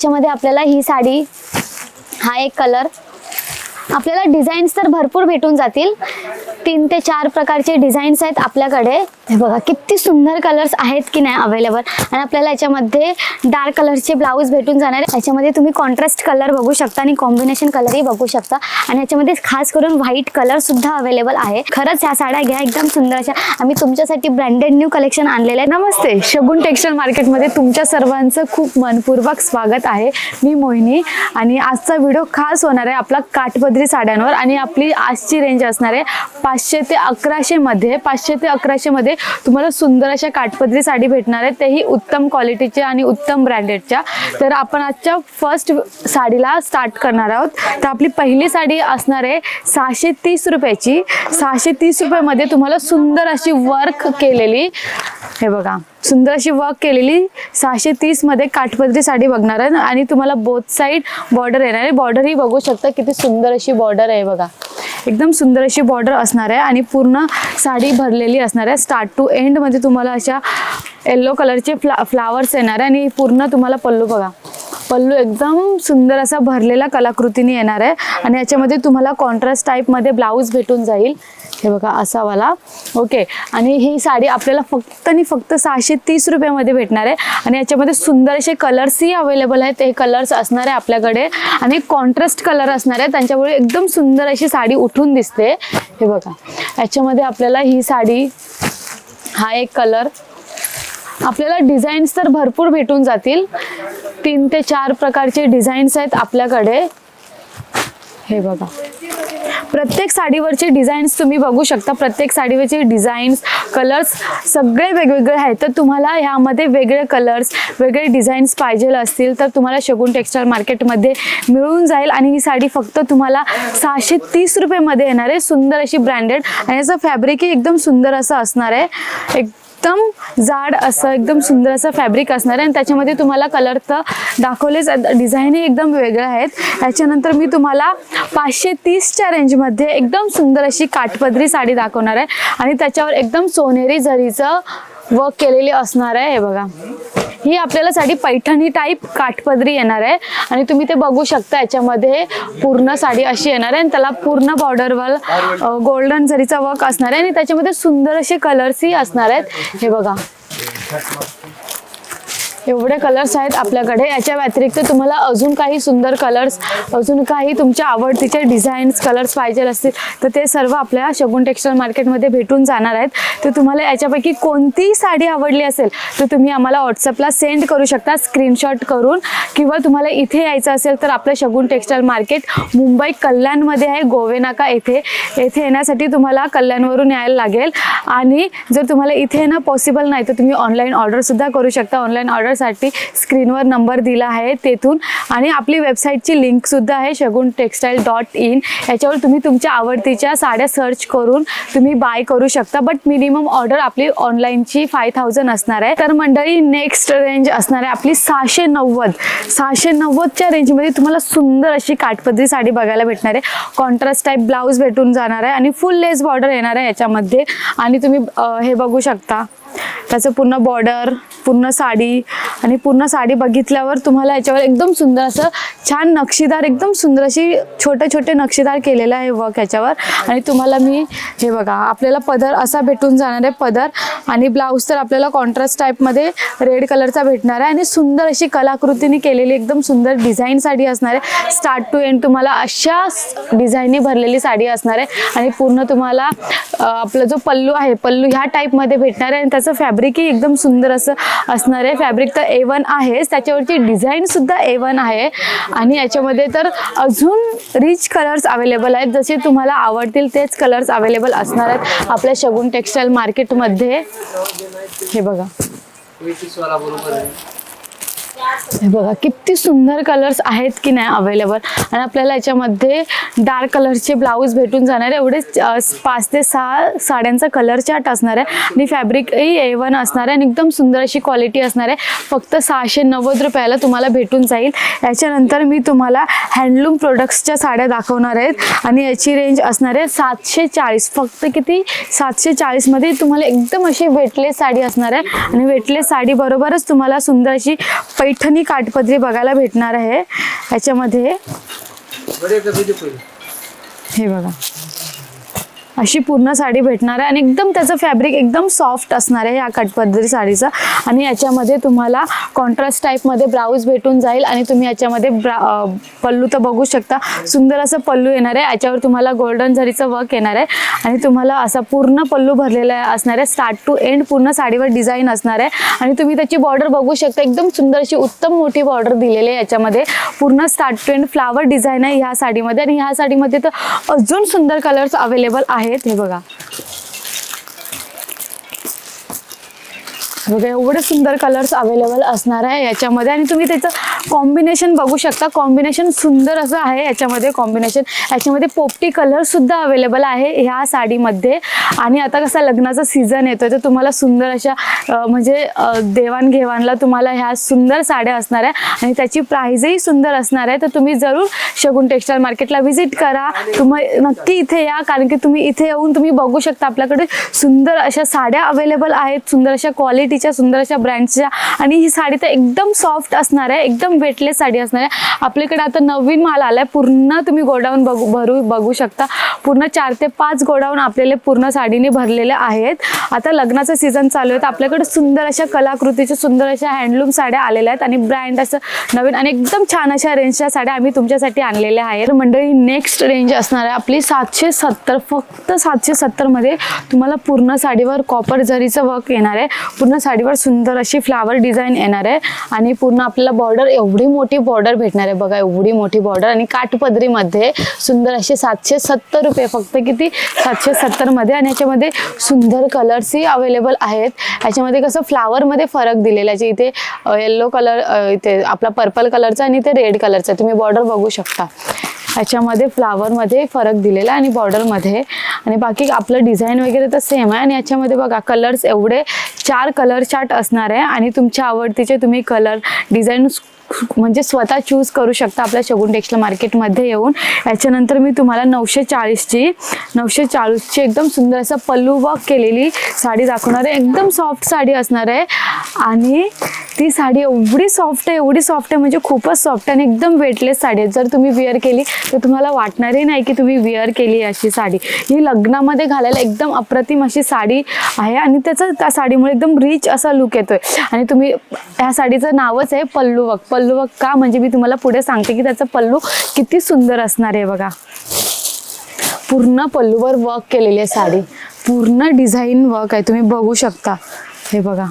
त्याच्यामध्ये आपल्याला ही साडी हा एक कलर आपल्याला डिझाईन्स तर भरपूर भेटून जातील. तीन ते चार प्रकारचे डिझाईन्स आहेत आपल्याकडे. हे बघा किती सुंदर कलर्स आहेत की नाही अवेलेबल आणि आपल्याला याच्यामध्ये डार्क कलरचे ब्लाऊज भेटून जाणार आहे. याच्यामध्ये तुम्ही कॉन्ट्रास्ट कलर बघू शकता आणि कॉम्बिनेशन कलरही बघू शकता. आणि याच्यामध्ये खास करून व्हाईट कलरसुद्धा अवेलेबल आहे. खरंच ह्या साड्या घ्या एकदम सुंदर अशा. आम्ही तुमच्यासाठी ब्रँडेड न्यू कलेक्शन आणलेलं आहे नमस्ते. शगुन टेक्स्टाईल मार्केटमध्ये तुमच्या सर्वांचं खूप मनपूर्वक स्वागत आहे. मी मोहिनी आणि आजचा व्हिडिओ खास होणार आहे आपला काठपदरी साड्यांवर आणि आपली आजची रेंज असणार आहे पाचशे ते अकराशेमध्ये पाचशे ते अकराशेमध्ये तुम्हाला सुंदर अशा काठपदरी साडी भेटणार आहे. तेही उत्तम क्वालिटीच्या आणि उत्तम ब्रँडेडच्या तर आपण आजच्या फर्स्ट साडीला स्टार्ट करणार आहोत. तर आपली पहिली साडी असणार आहे सहाशे तीस रुपयाची. सहाशे तीस रुपयामध्ये तुम्हाला सुंदर अशी वर्क केलेली. हे बघा. सुंदर अशी वर्क केलेली. सहाशे तीसमध्ये काठपदरी साडी बघणार आहे. आणि तुम्हाला बोथ साईड बॉर्डर येणार आहे. बॉर्डर ही बघू शकता किती सुंदर अशी बॉर्डर आहे बघा. एकदम सुंदर अशी बॉर्डर असणार आहे. आणि पूर्ण साडी भरलेली असणार आहे. स्टार्ट टू एंडमध्ये तुम्हाला अशा येल्लो कलरचे फ्ला फ्लावर्स येणार आहे. आणि पूर्ण तुम्हाला पल्लू बघा. पल्लू एकदम सुंदर असा भरलेला कलाकृतीने येणार आहे. आणि याच्यामध्ये तुम्हाला कॉन्ट्रास्ट टाईपमध्ये ब्लाऊज भेटून जाईल. हे बघा असा वाला ओके आणि ही साडी आपल्याला फक्त आणि फक्त सहाशे तीस रुपयामध्ये भेटणार आहे. आणि याच्यामध्ये सुंदर असे कलर्सही अवेलेबल आहेत. हे कलर्स असणार आहे आपल्याकडे. आणि कॉन्ट्रास्ट कलर असणार आहे. त्यांच्यामुळे एकदम सुंदर अशी साडी उठून दिसते. हे बघा. याच्यामध्ये आपल्याला ही साडी हा एक कलर आपल्याला डिझाईन्स तर भरपूर भेटून जातील. तीन ते चार प्रकारचे डिझाईन्स आहेत आपल्याकडे. हे बघा. प्रत्येक साडीवरचे डिझाईन्स तुम्ही बघू शकता. प्रत्येक साडीवरचे डिझाईन्स कलर्स सगळे वेगवेगळे आहेत. तर तुम्हाला ह्यामध्ये वेगळे कलर्स वेगळे डिझाईन्स पाहिजे असतील तर तुम्हाला शगुन टेक्स्टाईल मार्केटमध्ये मिळून जाईल. आणि ही साडी फक्त तुम्हाला सहाशे तीस रुपयेमध्ये येणार आहे. सुंदर अशी ब्रँडेड आणि याचं फॅब्रिकही एकदम सुंदर असं असणार आहे. एक एकदम जाड असं एकदम सुंदर असं फॅब्रिक असणार आहे आणि त्याच्यामध्ये तुम्हाला कलर तर दाखवलेच डिझाईनही एकदम वेगळ्या आहेत. त्याच्यानंतर मी तुम्हाला पाचशे तीसच्या रेंजमध्ये एकदम सुंदर अशी काठपदरी साडी दाखवणार आहे. आणि त्याच्यावर एकदम सोनेरी झरीचं वर्क केलेली असणार आहे. हे बघा. ही आपल्याला साडी पैठणी टाईप काठपदरी येणार आहे. आणि तुम्ही ते बघू शकता याच्यामध्ये पूर्ण साडी अशी येणार आहे. आणि त्याला पूर्ण बॉर्डरवर गोल्डन जरीचा वर्क असणार आहे. आणि त्याच्यामध्ये सुंदर असे कलर्सही असणार आहेत. हे बघा. एवढे कलर्स आहेत आपल्याकडे. याच्या व्यतिरिक्त तुम्हाला अजून काही सुंदर कलर्स अजून काही तुमच्या आवडतीचे डिझाईन्स कलर्स पाहिजे असतील तर ते सर्व आपल्या शगुन टेक्स्टाईल मार्केटमध्ये भेटून जाणार आहेत. तर तुम्हाला याच्यापैकी कोणतीही साडी आवडली असेल तर तुम्ही आम्हाला व्हॉट्सअपला सेंड करू शकता स्क्रीनशॉट करून. किंवा तुम्हाला इथे यायचं असेल तर आपलं शगुन टेक्स्टाईल मार्केट मुंबई कल्याणमध्ये आहे गोवेनाका येथे. येथे येण्यासाठी तुम्हाला कल्याणवरून यायला लागेल. आणि जर तुम्हाला इथे येणं पॉसिबल नाही तर तुम्ही ऑनलाईन ऑर्डरसुद्धा करू शकता. ऑनलाईन ऑर्डर ऑर्डरसाठी स्क्रीनवर नंबर दिला आहे तेथून. आणि आपली वेबसाईटची लिंकसुद्धा आहे शगुन टेक्स्टाईल डॉट इन. याच्यावर तुम्ही तुमच्या आवडतीच्या साड्या सर्च करून तुम्ही बाय करू शकता. बट मिनिमम ऑर्डर आपली ऑनलाईनची फाय थाउजंड असणार आहे. तर मंडळी नेक्स्ट रेंज असणार आहे आपली सहाशे नव्वद. सहाशे नव्वदच्या रेंजमध्ये तुम्हाला सुंदर अशी काठपदरी साडी बघायला भेटणार आहे. कॉन्ट्रास्ट टाईप ब्लाऊज भेटून जाणार आहे. आणि फुल लेस बॉर्डर येणार आहे याच्यामध्ये. आणि तुम्ही हे बघू शकता. त्याचं पूर्ण बॉर्डर पूर्ण साडी आणि पूर्ण साडी बघितल्यावर तुम्हाला याच्यावर एकदम सुंदर असं छान नक्षीदार एकदम सुंदर अशी छोटे छोटे नक्षीदार केलेलं आहे वर्क याच्यावर. आणि तुम्हाला मी हे बघा आपल्याला पदर असा भेटून जाणार आहे पदर आणि ब्लाऊज तर आपल्याला कॉन्ट्रास्ट टाईपमध्ये रेड कलरचा भेटणार आहे. आणि सुंदर अशी कलाकृतीने केलेली एकदम सुंदर डिझाईन साडी असणार आहे. स्टार्ट टू एंड तुम्हाला अशा डिझाईनने भरलेली साडी असणार आहे. आणि पूर्ण तुम्हाला आपला जो पल्लू आहे पल्लू ह्या टाईपमध्ये भेटणार आहे. आणि त्याचं फॅब्रिकही एकदम सुंदर असं असणार आहे. फॅब्रिक तर ए वन आहेच. त्याच्यावरची डिझाईनसुद्धा ए वन आहे. आणि याच्यामध्ये तर अजून रिच कलर्स अवेलेबल आहेत. जसे तुम्हाला आवडतील तेच कलर्स अवेलेबल असणार आहेत. आपल्या शगुन टेक्स्टाईल मार्केटमध्ये. हे बघा. हे बघा किती सुंदर कलर्स आहेत की नाही अवेलेबल आणि आपल्याला याच्यामध्ये डार्क कलरचे ब्लाऊज भेटून जाणार आहे. एवढे पाच ते सहा साड्यांचा कलर चार्ट असणार आहे. आणि फॅब्रिकही ए वन असणार आहे आणि एकदम सुंदर अशी क्वालिटी असणार आहे. फक्त सहाशे नव्वद रुपयाला तुम्हाला भेटून जाईल. याच्यानंतर मी तुम्हाला हँडलूम प्रोडक्ट्सच्या साड्या दाखवणार आहेत. आणि याची रेंज असणार आहे सातशे चाळीस. फक्त किती? सातशे चाळीसमध्ये तुम्हाला एकदम अशी वेटलेस साडी असणार आहे. आणि वेटलेस साडीबरोबरच तुम्हाला सुंदर अशी पै पैठणी काठपदरी बघायला भेटणार आहे. याच्यामध्ये हे बघा. अशी पूर्ण साडी भेटणार आहे. आणि एकदम त्याचं फॅब्रिक एकदम सॉफ्ट असणार आहे या कटपदरी साडीचा. आणि याच्यामध्ये तुम्हाला कॉन्ट्रास्ट टाईपमध्ये ब्लाऊज भेटून जाईल. आणि तुम्ही याच्यामध्ये ब्रा पल्लू तर बघू शकता. सुंदर असं पल्लू येणार आहे. याच्यावर तुम्हाला गोल्डन झरीचं वर्क येणार आहे. आणि तुम्हाला असा पूर्ण पल्लू भरलेला असणार आहे. स्टार्ट टू एंड पूर्ण साडीवर डिझाईन असणार आहे. आणि तुम्ही त्याची बॉर्डर बघू शकता. एकदम सुंदर अशी उत्तम मोठी बॉर्डर दिलेली आहे याच्यामध्ये. पूर्ण start to end flower design आहे ह्या साडीमध्ये. आणि ह्या साडीमध्ये तर अजून सुंदर कलर्स अवेलेबल आहेत. हे बघा. बघा एवढे सुंदर कलर्स अवेलेबल असणार आहे याच्यामध्ये. आणि तुम्ही त्याचं कॉम्बिनेशन बघू शकता. कॉम्बिनेशन सुंदर असं आहे याच्यामध्ये कॉम्बिनेशन याच्यामध्ये पोपटी कलरसुद्धा अवेलेबल आहे ह्या साडीमध्ये. आणि आता कसा लग्नाचा सीझन येतो तर तुम्हाला सुंदर अशा म्हणजे देवाणघेवाणला तुम्हाला ह्या सुंदर साड्या असणार आहे. आणि त्याची प्राईजही सुंदर असणार आहे. तर तुम्ही जरूर शगुन टेक्स्टाईल मार्केटला व्हिजिट करा. तुम्ही नक्की इथे या कारण की तुम्ही इथे येऊन तुम्ही बघू शकता आपल्याकडे सुंदर अशा साड्या अवेलेबल आहेत. सुंदर अशा क्वालिटी क्वालिटीच्या सुंदर अशा ब्रँडच्या. आणि ही साडी तर एकदम सॉफ्ट असणार आहे एकदम वेटलेस साडी असणार आहे. आपल्याकडे आता नवीन माल आलाय पूर्ण तुम्ही गोडाऊन बघू भरू बघू शकता. पूर्ण चार ते पाच गोडाऊन आपल्याला पूर्ण साडीने भरलेले आहेत. आता लग्नाचं सीझन चालू आहे तर आपल्याकडे सुंदर अशा कलाकृतीच्या सुंदर अशा हँडलूम साड्या आलेल्या आहेत. आणि ब्रँड असं नवीन आणि एकदम छान अशा रेंजच्या साड्या आम्ही तुमच्यासाठी आणलेल्या आहेत. मंडळी नेक्स्ट रेंज असणार आहे आपली सातशे सत्तर फक्त सातशे सत्तरमध्ये तुम्हाला पूर्ण साडीवर कॉपर जरीचं वर्क येणार आहे. पूर्ण साडीवर सुंदर अशी फ्लावर डिझाईन येणार आहे. आणि पूर्ण आपल्याला बॉर्डर एवढी मोठी बॉर्डर भेटणार आहे बघा एवढी मोठी बॉर्डर आणि काठपदरीमध्ये सुंदर असे सातशे सत्तर रुपये फक्त किती? सातशे सत्तरमध्ये आणि याच्यामध्ये सुंदर कलर्सही अवेलेबल आहेत. याच्यामध्ये कसं फ्लावरमध्ये फरक दिलेला आहे. जे इथे येल्लो कलर इथे आपला पर्पल कलरचा आणि इथे रेड कलरचा तुम्ही बॉर्डर बघू शकता. याच्यामध्ये फ्लावरमध्ये फरक दिलेला आहे आणि बॉर्डरमध्ये आणि बाकी आपलं डिझाईन वगैरे तर सेम आहे. आणि याच्यामध्ये बघा कलर्स एवढे चार कलर चार्ट असणार आहे आणि तुमच्या आवडतीचे तुम्ही कलर डिझाईन म्हणजे स्वतः चूज करू शकता आपल्या शगुन टेक्स्टाईल मार्केटमध्ये येऊन. याच्यानंतर मी तुम्हाला नऊशे चाळीसची नऊशे चाळीसची एकदम सुंदर असं पल्लू वर्क केलेली साडी दाखवणार आहे. एकदम सॉफ्ट साडी असणार आहे. आणि ती साडी एवढी सॉफ्ट आहे एवढी सॉफ्ट आहे म्हणजे खूपच सॉफ्ट आहे आणि एकदम वेटलेस साडी आहे. जर तुम्ही विअर केली तर तुम्हाला वाटणारही नाही की तुम्ही विअर केली अशी साडी. ही लग्नामध्ये घालायला एकदम अप्रतिम अशी साडी आहे आणि त्याचं त्या साडीमुळे एकदम रिच असा लुक येतोय. आणि तुम्ही ह्या साडीचं नावच आहे पल्लू वक पल्लू का? म्हणजे मी तुम्हाला पुढे सांगते की त्याचा पल्लू किती सुंदर असणार आहे बघा. पूर्ण पल्लूवर वर्क केलेली आहे साडी. पूर्ण डिझाईन वर्क आहे. तुम्ही बघू शकता. हे बघा.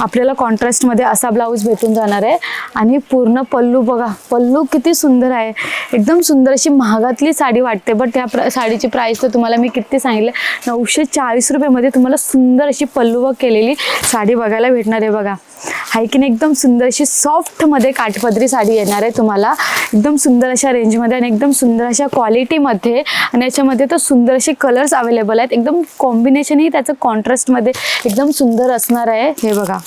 आपल्याला कॉन्ट्रास्टमध्ये असा ब्लाऊज भेटून जाणार आहे. आणि पूर्ण पल्लू बघा. पल्लू किती सुंदर आहे. एकदम सुंदर अशी महागातली साडी वाटते. बट त्या प्र साडीची प्राईस तर तुम्हाला मी किती सांगितलं? नऊशे चाळीस रुपयेमध्ये तुम्हाला सुंदर अशी पल्लू वर्क केलेली साडी बघायला भेटणार आहे बघा. हायकिन एकदम सुंदर अशी सॉफ्टमध्ये काठपदरी साडी येणार आहे तुम्हाला. एकदम सुंदर अशा रेंजमध्ये आणि एकदम सुंदर अशा क्वालिटीमध्ये आणि याच्यामध्ये तर सुंदर असे कलर्स अवेलेबल आहेत. एकदम कॉम्बिनेशनही त्याचं कॉन्ट्रास्टमध्ये एकदम सुंदर असणार आहे. हे बघा.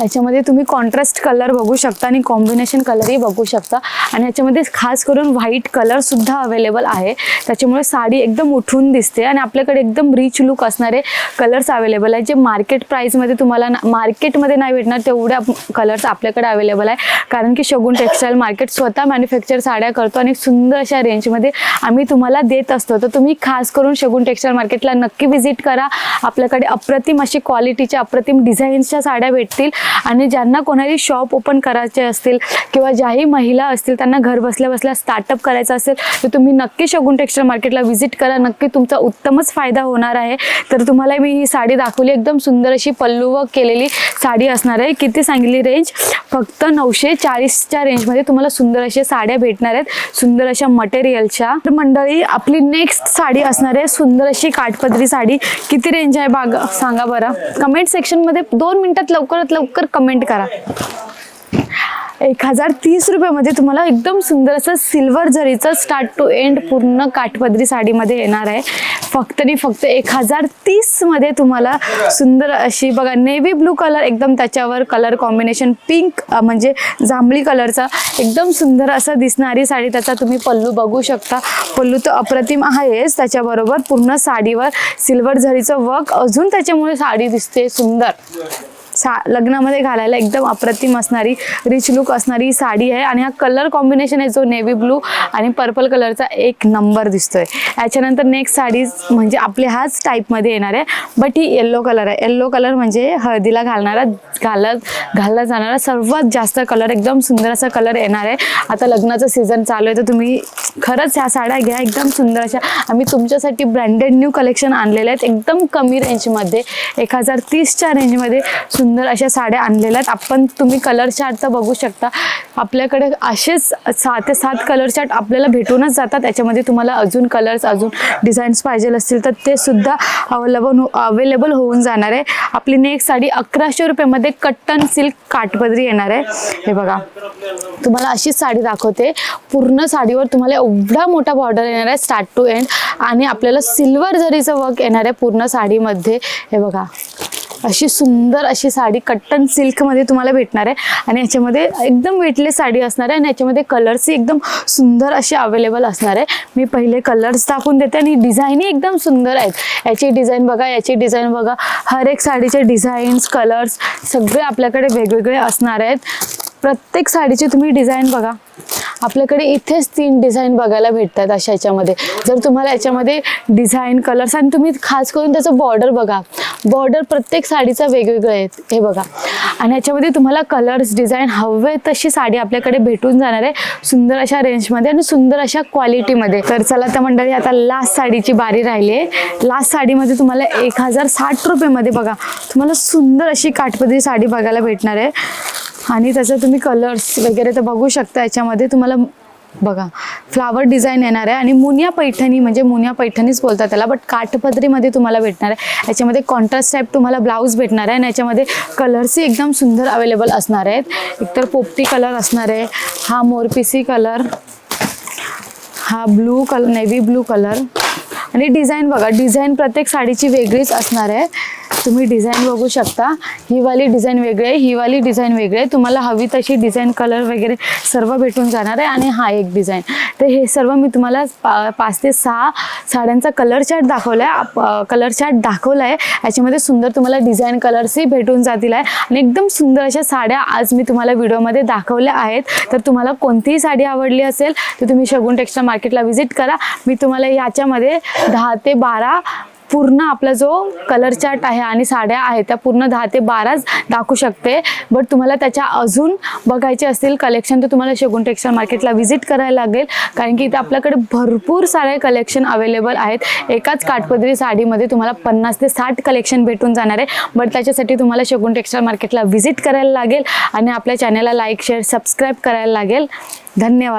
याच्यामध्ये तुम्ही कॉन्ट्रास्ट कलर बघू शकता आणि कॉम्बिनेशन कलरही बघू शकता. आणि याच्यामध्ये खास करून व्हाईट कलरसुद्धा अवेलेबल आहे. त्याच्यामुळे साडी एकदम उठून दिसते आणि आपल्याकडे एकदम रिच लुक असणारे कलर्स अवेलेबल आहे जे मार्केट प्राईसमध्ये तुम्हाला ना मार्केटमध्ये नाही भेटणार तेवढ्या कलर्स आपल्याकडे अवेलेबल आहे कारण की शगुन टेक्स्टाईल मार्केट स्वतः मॅन्युफॅक्चर साड्या करतो आणि सुंदर अशा रेंजमध्ये आम्ही तुम्हाला देत असतो. तर तुम्ही खास करून शगुन टेक्स्टाईल मार्केटला नक्की व्हिजिट करा. आपल्याकडे अप्रतिम अशी क्वालिटीच्या अप्रतिम डिझाईन्सच्या साड्या भेटतील. आणि ज्यांना कोणाही शॉप ओपन करायचे असतील किंवा ज्याही महिला असतील त्यांना घर बसल्या बसल्या स्टार्टअप करायचं असेल तर तुम्ही नक्की शगुन टेक्स्टाईल मार्केटला व्हिजिट करा. नक्की तुमचा उत्तमच फायदा होणार आहे. तर तुम्हाला मी ही साडी दाखवली. एकदम सुंदर अशी पल्लू व केलेली साडी असणार आहे. किती सांगितली रेंज फक्त नऊशे चाळीसच्या रेंजमध्ये तुम्हाला सुंदर अशा साड्या भेटणार आहेत. सुंदर अशा मटेरियलच्या तर मंडळी आपली नेक्स्ट साडी असणार आहे. सुंदर अशी काठपदरी साडी. किती रेंज आहे? बाग सांगा बरं. कमेंट सेक्शनमध्ये दोन मिनिटात लवकरात लवकर कमेंट करा. एक हजार तीस रुपयामध्ये तुम्हाला एकदम सुंदर असं सिल्वर जरीचं स्टार्ट टू एंड पूर्ण काठपदरी साडीमध्ये येणार आहे. फक्त आणि फक्त एक हजार तीसमध्ये तुम्हाला सुंदर अशी बघा नेव्ही ब्लू कलर एकदम त्याच्यावर कलर कॉम्बिनेशन पिंक म्हणजे जांभळी कलरचा एकदम सुंदर असं दिसणारी साडी त्याचा तुम्ही पल्लू बघू शकता. पल्लू तर अप्रतिम आहेच त्याच्याबरोबर पूर्ण साडीवर सिल्वर झरीचं वर्क अजून त्याच्यामुळे साडी दिसते सुंदर. सा लग्नामध्ये घालायला एकदम अप्रतिम असणारी रिच लुक असणारी साडी आहे. आणि हा कलर कॉम्बिनेशन आहे जो नेव्ही ब्लू आणि पर्पल कलरचा एक नंबर दिसतोय. याच्यानंतर नेक्स्ट साडी म्हणजे आपल्या हाच टाईपमध्ये येणार आहे. बट ही येल्लो कलर आहे. येल्लो कलर म्हणजे हळदीला घालणारा घालत घालला जाणारा सर्वात जास्त कलर एकदम सुंदर असा कलर येणार आहे. आता लग्नाचं सीझन चालू आहे तर तुम्ही खरंच ह्या साड्या घ्या एकदम सुंदर अशा. आम्ही तुमच्यासाठी ब्रँडेड न्यू कलेक्शन आणलेले आहेत. एकदम कमी रेंजमध्ये एक हजार तीसच्या रेंजमध्ये सुंदर अशा साड्या आणलेल्या आहेत. आपण तुम्ही कलर चार्ट तर बघू शकता. आपल्याकडे असेच सहा ते सात कलर चार्ट आपल्याला भेटूनच जातात. त्याच्यामध्ये तुम्हाला अजून कलर्स अजून डिझाईन्स पाहिजे असतील तर ते सुद्धा अवेलेबल अवेलेबल होऊन जाणार आहे. आपली नेक्स्ट साडी अकराशे रुपयामध्ये कट्टन सिल्क काटपदरी येणार आहे. हे बघा. तुम्हाला अशीच साडी दाखवते. पूर्ण साडीवर तुम्हाला एवढा मोठा बॉर्डर येणार आहे स्टार्ट टू एंड आणि आपल्याला सिल्वर जरीचं वर्क येणार आहे पूर्ण साडीमध्ये. हे बघा. अशी सुंदर अशी साडी कट्टन सिल्कमध्ये तुम्हाला भेटणार आहे. आणि याच्यामध्ये एकदम वेटलेस साडी असणार आहे. आणि याच्यामध्ये कलर्सही एकदम सुंदर असे अवेलेबल असणार आहे. मी पहिले कलर्स दाखवून देते आणि डिझाईनही एकदम सुंदर आहेत. याची डिझाईन बघा याची डिझाईन बघा. हर एक साडीचे डिझाईन्स कलर्स सगळे आपल्याकडे वेगवेगळे असणार आहेत. प्रत्येक साडीची तुम्ही डिझाईन बघा. आपल्याकडे इथेच तीन डिझाईन बघायला भेटतात अशा याच्यामध्ये. जर तुम्हाला याच्यामध्ये डिझाईन कलर्स आणि तुम्ही खास करून त्याचं बॉर्डर बघा. बॉर्डर प्रत्येक साडीचा वेगवेगळं आहे. हे बघा. आणि याच्यामध्ये तुम्हाला कलर्स डिझाईन हवे तशी साडी आपल्याकडे भेटून जाणार आहे. सुंदर अशा रेंजमध्ये आणि सुंदर अशा क्वालिटीमध्ये तर चला तर मंडळी आता लास्ट साडीची बारी राहिली आहे. लास्ट साडीमध्ये तुम्हाला एक हजार साठ रुपयेमध्ये बघा. तुम्हाला सुंदर अशी काठपदरी साडी बघायला भेटणार आहे. आणि त्याचं तुम्ही कलर्स वगैरे तर बघू शकता याच्यामध्ये. तुम्हाला बघा फ्लावर डिझाईन येणार आहे आणि मुनिया पैठणी म्हणजे मुनिया पैठणीच बोलतात त्याला बट काठपदरीमध्ये तुम्हाला भेटणार आहे. याच्यामध्ये कॉन्ट्रास्ट टाईप तुम्हाला ब्लाऊज भेटणार आहे आणि याच्यामध्ये कलर्सही एकदम सुंदर अवेलेबल असणार आहेत. एकतर पोपटी कलर असणार आहे हा मोरपिसी कलर हा blue colour navy blue colour आणि डिझाईन बघा डिझाईन प्रत्येक साडीची वेगळीच असणार आहे. तुम्ही डिझाईन बघू शकता. ही वाली डिझाईन वेगळी आहे ही वाली डिझाईन वेगळी आहे. तुम्हाला हवी तशी डिझाईन कलर वगैरे सर्व भेटून जाणार आहे आणि हा एक डिझाईन. तर हे सर्व मी तुम्हाला पा पाच ते सहा साड्यांचा कलर चार्ट दाखवला आहे कलर चार्ट दाखवला आहे याच्यामध्ये सुंदर तुम्हाला डिझाईन कलर्सही भेटून जातील आहे. आणि एकदम सुंदर अशा साड्या आज मी तुम्हाला व्हिडिओमध्ये दाखवल्या आहेत. तर तुम्हाला कोणतीही साडी आवडली असेल तर तुम्ही शगुन टेक्स्टाईल मार्केटला व्हिजिट करा. मी तुम्हाला याच्यामध्ये दहा ते बारा पूर्ण आपला जो कलर चार्ट आहे आणि साड्या आहेत त्या पूर्ण दहा ते बाराच दाखवू शकते. बट तुम्हाला त्याच्या अजून बघायचे असतील कलेक्शन तर तुम्हाला शगुन टेक्स्टाईल मार्केटला व्हिजिट करायला लागेल. कारण की इथे आपल्याकडे भरपूर सारे कलेक्शन अवेलेबल आहेत. एकाच काठपदरी साडीमध्ये तुम्हाला पन्नास ते साठ कलेक्शन भेटून जाणार आहे. बट त्याच्यासाठी तुम्हाला शेगुन टेक्स्टाईल मार्केटला व्हिजिट करायला लागेल. आणि आपल्या चॅनलला लाईक शेअर सबस्क्राईब करायला लागेल. धन्यवाद.